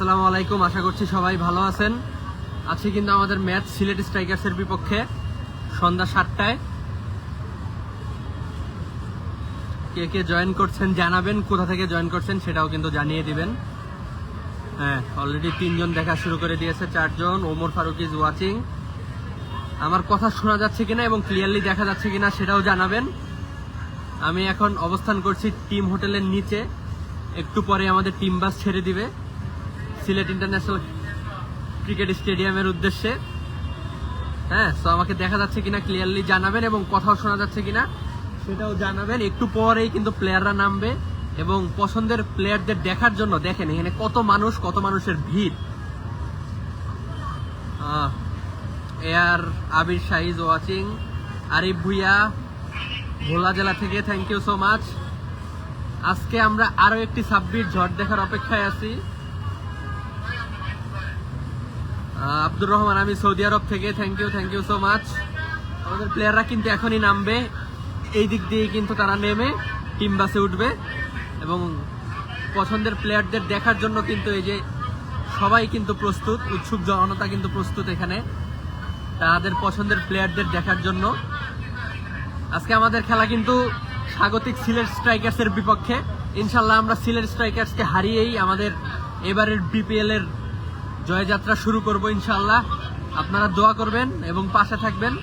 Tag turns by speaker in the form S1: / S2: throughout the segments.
S1: আসসালামু আলাইকুম, আশা করছি সবাই ভালো আছেন। আজকে কিন্তু আমাদের ম্যাচ সিলেট স্ট্রাইকার্সের বিপক্ষে, সন্ধ্যা সাতটায়। কে কে জয়েন করছেন জানাবেন, কোথা থেকে জয়েন করছেন সেটাও কিন্তু জানিয়ে দিবেন। হ্যাঁ অলরেডি তিনজন দেখা শুরু করে দিয়েছে, চারজন। ওমর ফারুক ইজ ওয়াচিং আমার কথা শোনা যাচ্ছে কিনা এবং ক্লিয়ারলি দেখা যাচ্ছে কিনা সেটাও জানাবেন। আমি এখন অবস্থান করছি টিম হোটেলের নিচে। একটু পরে আমাদের টিম বাস ছেড়ে দিবে। সিলেট ইন্টারন্যাশনাল ক্রিকেট স্টেডিয়ামের উদ্দেশ্যে। হ্যাঁ তো আমাকে দেখা যাচ্ছে কিনা ক্লিয়ারলি জানাবেন এবং কথাও শোনা যাচ্ছে কিনা সেটাও জানাবেন। একটু পরেই কিন্তু প্লেয়াররা নামবে এবং পছন্দের প্লেয়ারদের দেখার জন্য দেখেন এখানে কত মানুষ, কত মানুষের ভিড়। এয়ার আবির শাহিজ ওয়াচিং আরিফ ভুইয়া, ভোলা জেলা থেকে থ্যাংক ইউ সো মাচ আজকে আমরা আরও একটি ছাব্বিশ ঝড় দেখার অপেক্ষায় আছি। আব্দুর রহমান, আমি সৌদি আরব থেকে। Thank you thank you so much আমাদের প্লেয়াররা কিন্তু এখনই নামবে। এই দিক দিয়ে কিন্তু তারা নেমে টিম বাসে উঠবে। এবং পছন্দের প্লেয়ারদের দেখার জন্য কিন্তু এই যে সবাই কিন্তু প্রস্তুত, উৎসুক জনতা কিন্তু প্রস্তুত এখানে। তাদের পছন্দের প্লেয়ারদের দেখার জন্য। আজকে আমাদের খেলা কিন্তু স্বাগতিক সিলেট স্ট্রাইকার্সের বিপক্ষে। ইনশাল্লাহ আমরা সিলেট স্ট্রাইকার্সকে হারিয়েই আমাদের এবারের বিপিএল এর জয়যাত্রা শুরু করব ইনশাল্লাহ আপনারা দোয়া করবেন এবং পাশে থাকবেন।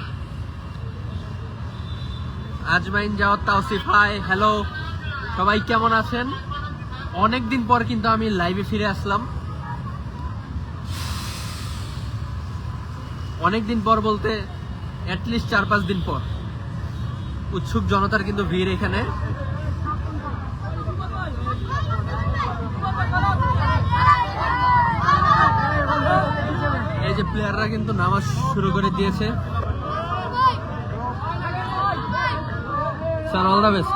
S1: আজমাইন যাওয়ার তাওসিফ, হাই, হ্যালো। সবাই কেমন আছেন? অনেকদিন পর কিন্তু আমি লাইভে ফিরে আসলাম। অনেকদিন পর বলতে অ্যাটলিস্ট চার পাঁচ দিন পর। উৎসুক জনতার কিন্তু ভিড় এখানে এই যে প্লেয়াররা কিন্তু নামাজ শুরু করে দিয়েছে। স্যার অল দ্য বেস্ট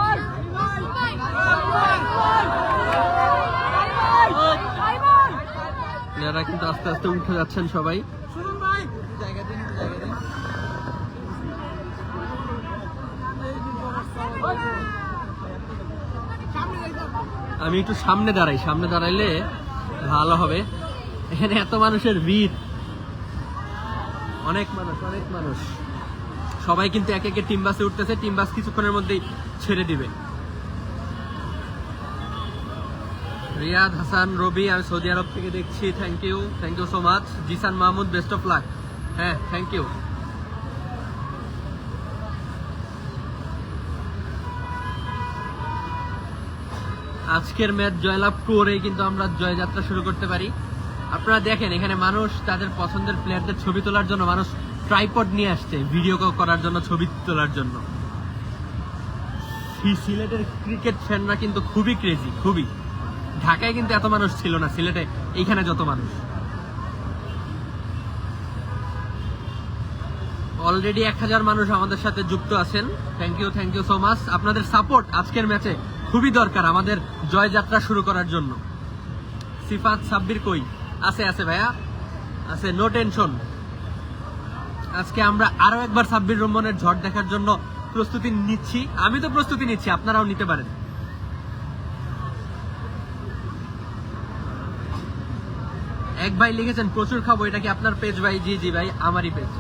S1: প্লেয়াররা কিন্তু আস্তে আস্তে উঠে যাচ্ছেন সবাই। আমি একটু সামনে দাঁড়াই, সামনে দাঁড়াইলে ভালো হবে। এখানে এত মানুষের ভিড়। অনেক মানুষ অনেক মানুষ। সবাই কিন্তু এক একে টিম বাসে উঠতেছে টিম বাস কিছুক্ষণের মধ্যেই ছেড়ে দিবে। রিয়াদ, হাসান, রবি, আমি সৌদি আরব থেকে দেখছি thank you thank you so much Jisan Mahmud best of luck হ্যাঁ থ্যাংক ইউ আজকের ম্যাচ জয়লাভ করেই কিন্তু আমরা জয়যাত্রা শুরু করতে পারি। আপনারা দেখেন, এখানে মানুষ তাদের পছন্দের প্লেয়ারদের ছবি তোলার জন্য মানুষ ট্রাইপড নিয়ে আসছে ভিডিও কল করার জন্য, ছবি তোলার জন্য। সিলেটের ক্রিকেট ফ্যানরা কিন্তু খুবই ক্রেজি খুবই। ঢাকায় কিন্তু এত মানুষ ছিল না, সিলেটে এইখানে যত মানুষ। অলরেডি এক হাজার মানুষ আমাদের সাথে যুক্ত আছেন। Thank you thank you so much আপনাদের সাপোর্ট আজকের ম্যাচে খুবই দরকার আমাদের জয়যাত্রা শুরু করার জন্য। সিফাত সাব্বির কই? আছে আছে ভাইয়া। আছে নো টেনশন আজকে আমরা আরও একবার সাব্বির রহমানের ঝড় দেখার জন্য প্রস্তুতি নিচ্ছি। আমি তো প্রস্তুতি নিচ্ছি, আপনারাও নিতে পারেন। এক ভাই লিখেছেন, প্রচুর খাব, এটা কি আপনার পেজ ভাই? জি জি ভাই, আমারই পেজ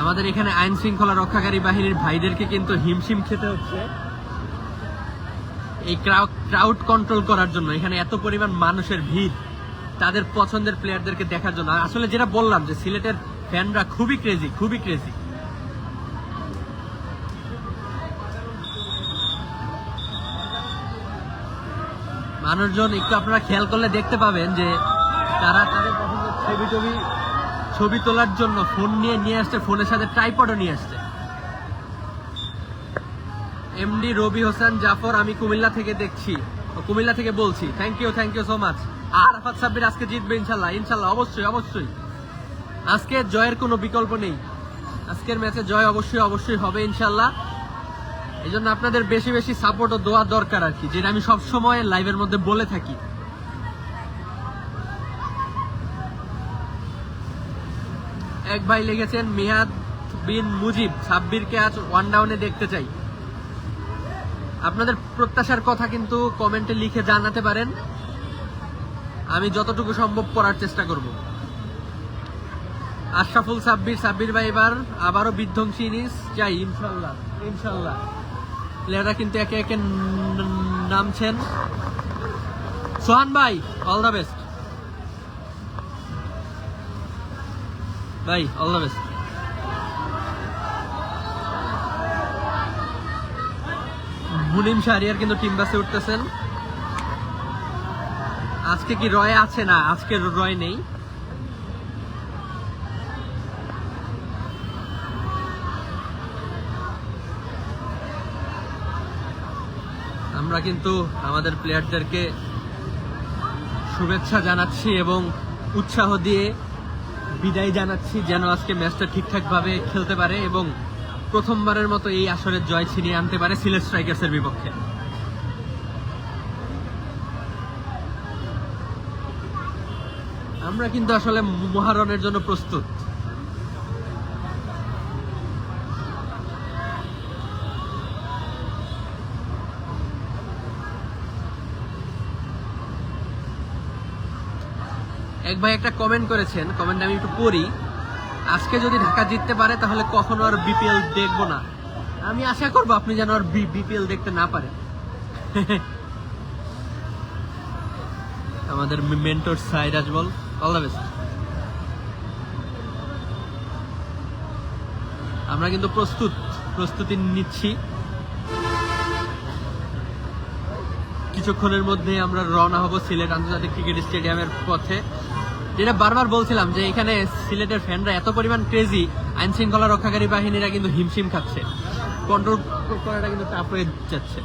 S1: আমাদের এখানে আইন শৃঙ্খলা রক্ষাকারী বাহিনীর ভাইদেরকে কিন্তু হিমশিম খেতে হচ্ছে। এই ক্রাউড কন্ট্রোল করার জন্য, এখানে এত পরিমাণ মানুষের ভিড়, তাদের পছন্দের প্লেয়ারদেরকে দেখার জন্য। আসলে যেটা বললাম যে, সিলেটের ফ্যানরা খুবই ক্রেজি খুবই ক্রেজি মানুষজন একটু আপনারা খেয়াল করলে দেখতে পাবেন যে, তারা তাদের ছবি টবি ছবি তোলার জন্য ফোন নিয়ে নিয়ে আসছে ফোনের সাথে ট্রাইপডও নিয়ে আসছে। এমডি রবি হোসেন জাফর, আমি কুমিল্লা থেকে দেখছি। কুমিল্লা থেকে বলছি। Thank you thank you so much আর সাব্বির আজকে জিতবে ইনশাল্লাহ ইনশাল্লাহ, অবশ্যই অবশ্যই। আজকে জয়ের কোনো বিকল্প নেই। আজকের ম্যাচে জয় অবশ্যই অবশ্যই হবে ইনশাল্লাহ। এই জন্য আপনাদের বেশি বেশি সাপোর্ট ও দোয়া দরকার আর কি, যেটা আমি সব সময় লাইভের মধ্যে বলে থাকি। এক ভাই লিখেছেন মিহাদ বিন মুজিব সাব্বিরকে আজ ওয়ান ডাউনে দেখতে চাই। আপনাদের প্রত্যাশার কথা কিন্তু কমেন্টে লিখে জানাতে পারেন। আমি যতটুকু সম্ভব পড়ার চেষ্টা করব। আশরাফুল, সাব্বির সাব্বির ভাই এবার আবারও বিধ্বংসী ইনিংস। চাই ইনশাল্লাহ ইনশাল্লাহ। প্লেয়াররা কিন্তু একে একে নামছেন। সোহান ভাই অল দ্য বেস্ট ভাই all the best Munim Shahriar কিন্তু টিম বাসে উঠতেছেন। আজকে কি রয় আছে না? আজকে রয় নেই। আমরা কিন্তু আমাদের প্লেয়ারদেরকে শুভেচ্ছা জানাচ্ছি এবং উৎসাহ দিয়ে বিদায় জানাচ্ছি যেন আজকে ম্যাচটা ঠিকঠাকভাবে খেলতে পারে এবং প্রথমবারের মতো এই আসরের জয় ছিনিয়ে আনতে পারে সিলেট স্ট্রাইকার্সের বিপক্ষে। আমরা কিন্তু আসলে মহারণের জন্য প্রস্তুত। এক ভাই একটা কমেন্ট করেছেন কমেন্ট আমি একটু পড়ি। আজকে যদি ঢাকা জিততে পারে, তাহলে কখনো আর বিপিএল দেখব না। আমি আশা করব আপনি যেন আর বিপিএল দেখতে না পারে। আমাদের মেন্টর সাইরাজ বল। অল দ্য বেস্ট আমরা কিন্তু প্রস্তুত। প্রস্তুতি নিচ্ছি। কিছুক্ষণের মধ্যে আমরা রওনা হব সিলেট আন্তর্জাতিক ক্রিকেট স্টেডিয়ামের পথে। যেটা বারবার বলছিলাম যে এখানে সিলেটের ফ্যানরা এত পরিমাণ ক্রেজি আইন শৃঙ্খলা রক্ষাকারী বাহিনীরা কিন্তু হিমশিম খাচ্ছে। কন্ট্রোল করাটা কিন্তু টাফ হয়ে যাচ্ছে।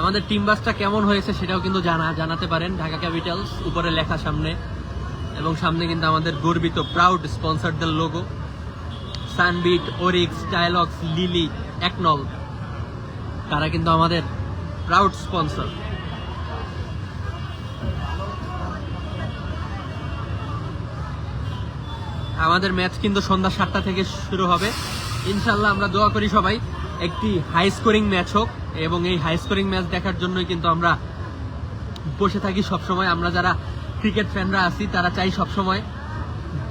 S1: আমাদের টিম বাসটা কেমন হয়েছে সেটাও কিন্তু জানা জানাতে পারেন ঢাকা ক্যাপিটালস উপরে লেখা সামনে। এবং সামনে কিন্তু আমাদের গর্বিত প্রাউড স্পন্সরদের লোগো সানবিট ওরিক্স ডায়লগস লিলি একনল তারা কিন্তু আমাদের প্রাউড স্পন্সর আমাদের ম্যাচ কিন্তু সন্ধ্যা সাতটা থেকে শুরু হবে। ইনশাল্লাহ আমরা দোয়া করি সবাই, একটি হাই স্কোরিং ম্যাচ হোক এবং এই হাই স্কোরিং ম্যাচ দেখার জন্যই কিন্তু আমরা বসে থাকি সবসময়। আমরা যারা ক্রিকেট ফ্যানরা আছি, তারা চাই সবসময়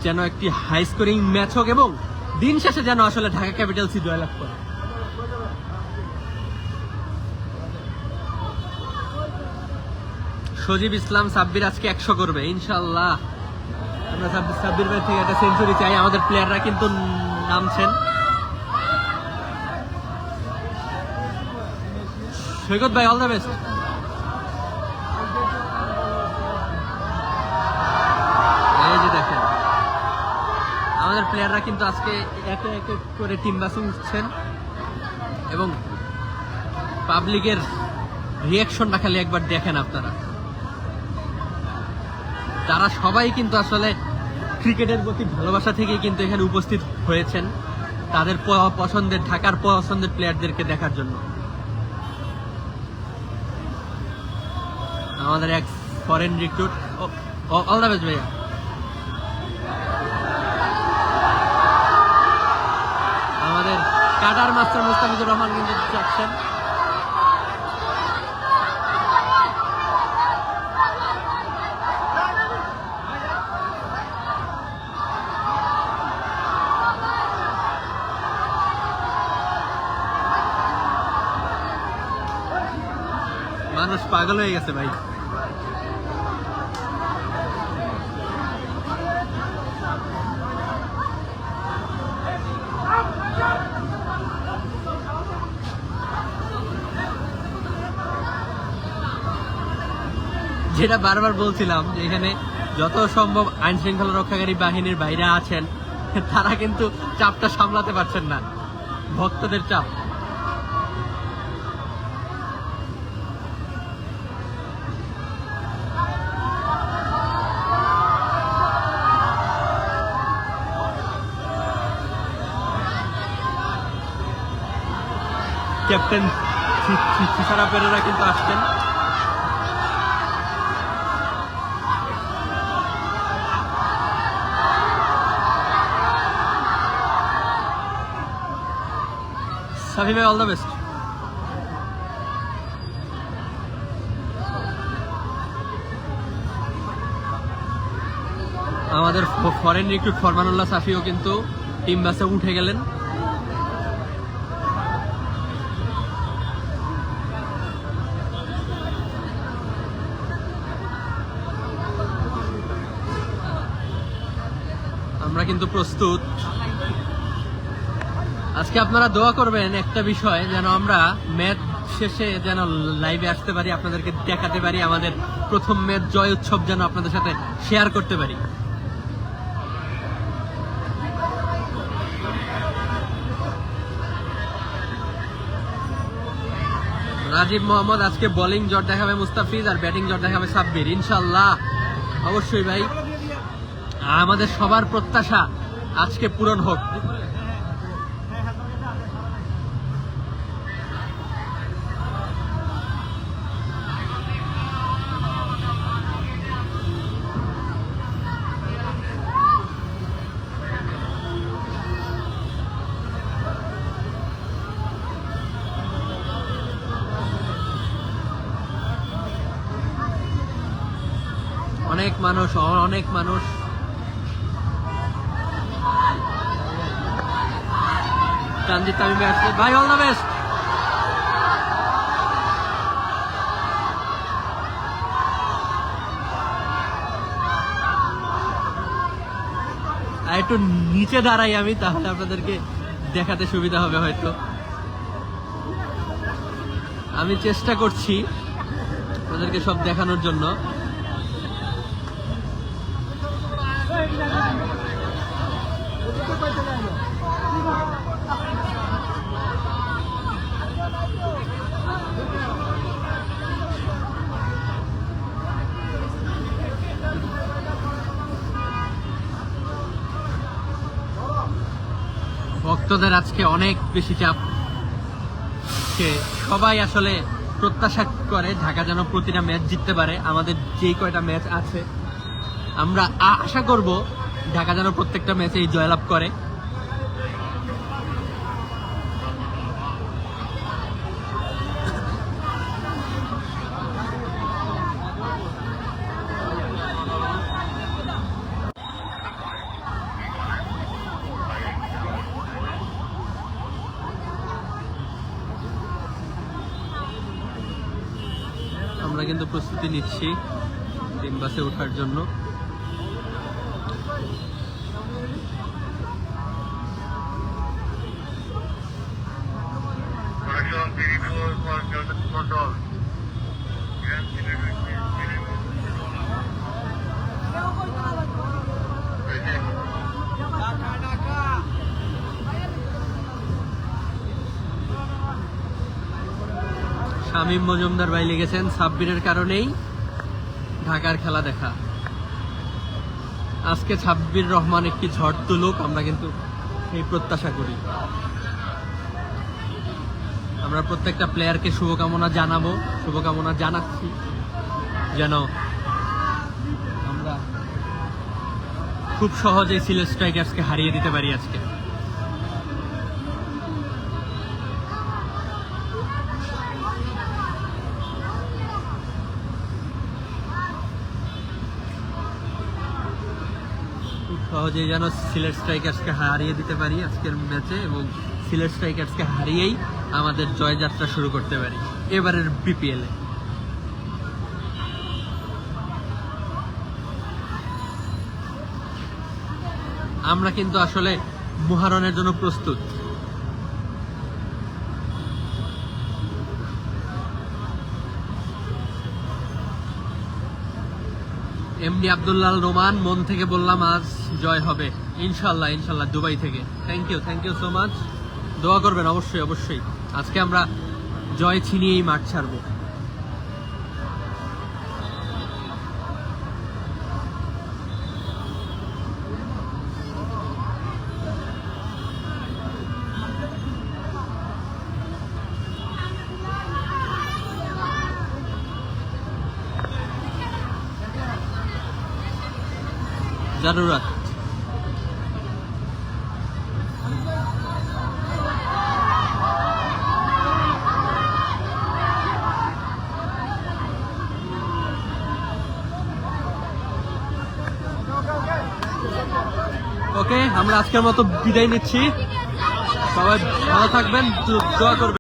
S1: যেন একটি হাই স্কোরিং ম্যাচ হোক এবং দিন শেষে যেন আসলে ঢাকা ক্যাপিটালসই জয়লাভ করে। সজীব ইসলাম সাব্বির আজকে একশো করবে ইনশাল্লাহ আমরা সাব্বির সাব্বির ভাই থেকে একটা সেঞ্চুরি চাই, আমাদের প্লেয়াররা কিন্তু নামছেন। সৈকত ভাই অল দ্য বেস্ট দেখেন, আমাদের প্লেয়াররা কিন্তু আজকে একে একে করে টিম বাসে উঠছেন এবং পাবলিকের রিয়াকশনটা খালি একবার দেখেন আপনারা। তারা সবাই কিন্তু আসলে ক্রিকেটের প্রতি ভালোবাসা থেকে কিন্তু এখানে উপস্থিত হয়েছেন, তাদের পছন্দের ঢাকার পছন্দের প্লেয়ারদেরকে দেখার জন্য। আমাদের এক ফরেন রিক্রুট অল ভাইয়া। আমাদের কাটার মাস্টার মুস্তাফিজুর রহমান কিন্তু যাচ্ছেন। মানুষ পাগল হয়ে গেছে ভাই। যেটা বারবার বলছিলাম যে এখানে যত সম্ভব আইন শৃঙ্খলা রক্ষাকারী বাহিনীর বাইরে আছেন, তারা কিন্তু চাপটা সামলাতে পারছেন না। ভক্তদের চাপ। ক্যাপ্টেন সারা পেরেরা কিন্তু আসছেন। সাফি ভাই অল দ্য বেস্ট আমাদের ফরেন রিক্রুট ফরমানুল্লাহ সাফিও কিন্তু টিম বাসে উঠে গেলেন। প্রস্তুত। আজকে আপনারা দোয়া করবেন একটা বিষয়, যেন আমরা ম্যাচ শেষে যেন লাইভে আসতে পারি, আপনাদেরকে দেখাতে পারি, আমাদের প্রথম ম্যাচ জয় উৎসব যেন আপনাদের সাথে শেয়ার করতে পারি। রাজীব মোহাম্মদ, আজকে বোলিং জট দেখাবে মুস্তাফিজ আর ব্যাটিং জট দেখাবে সাব্বির। ইনশাল্লাহ অবশ্যই ভাই। আমাদের সবার প্রত্যাশা আজকে পূরণ হোক। অনেক মানুষ অনেক মানুষ। তানজিদ তামিম আসছে ভাই অল দ্য বেস্ট আর একটু নিচে দাঁড়াই আমি, তাহলে আপনাদেরকে দেখাতে সুবিধা হবে হয়তো। আমি চেষ্টা করছি ওদেরকে সব দেখানোর জন্য। ভক্তদের আজকে অনেক বেশি চাপ। সবাই আসলে প্রত্যাশা করে ঢাকা যেন প্রতিটা ম্যাচ জিততে পারে। আমাদের যেই কয়টা ম্যাচ আছে, আমরা আশা করব ঢাকা যেন প্রত্যেকটা ম্যাচেই জয়লাভ করে আমরা কিন্তু প্রস্তুতি নিচ্ছি তিন বাসে ওঠার জন্য।
S2: Control
S1: শামীম মজুমদার ভাই লিখেছেন সাব্বিরের কারণেই ঢাকার খেলা দেখা। আজকে সাব্বির রহমান একটি ঝড় তুলুক, আমরা কিন্তু এই প্রত্যাশা করি। আমরা প্রত্যেকটা প্লেয়ারকে শুভকামনা জানাব, শুভকামনা জানাচ্ছি। যেন আমরা খুব সহজেই সিলেট স্ট্রাইকার্সকে হারিয়ে দিতে পারি আজকে খুব সহজেই যেন সিলেট স্ট্রাইকার্সকে হারিয়ে দিতে পারি আজকের ম্যাচে এবং সিলেট স্ট্রাইকার্সকে হারিয়েই আমাদের জয়যাত্রা শুরু করতে পারি। এবারের বিপিএলে আমরা কিন্তু আসলে মহারণের জন্য প্রস্তুত। এমনি আব্দুল্লাহ রোমান মন থেকে বললাম আজ জয় হবে। ইনশাল্লাহ ইনশাল্লাহ দুবাই থেকে। Thank you thank you so much দোয়া করবেন, অবশ্যই অবশ্যই। আজকে আমরা জয় ছিনিয়েই মাঠ ছাড়বো। ওকে আমরা আজকের মতো বিদায় নিচ্ছি। সবাই ভালো থাকবেন দোয়া করবেন।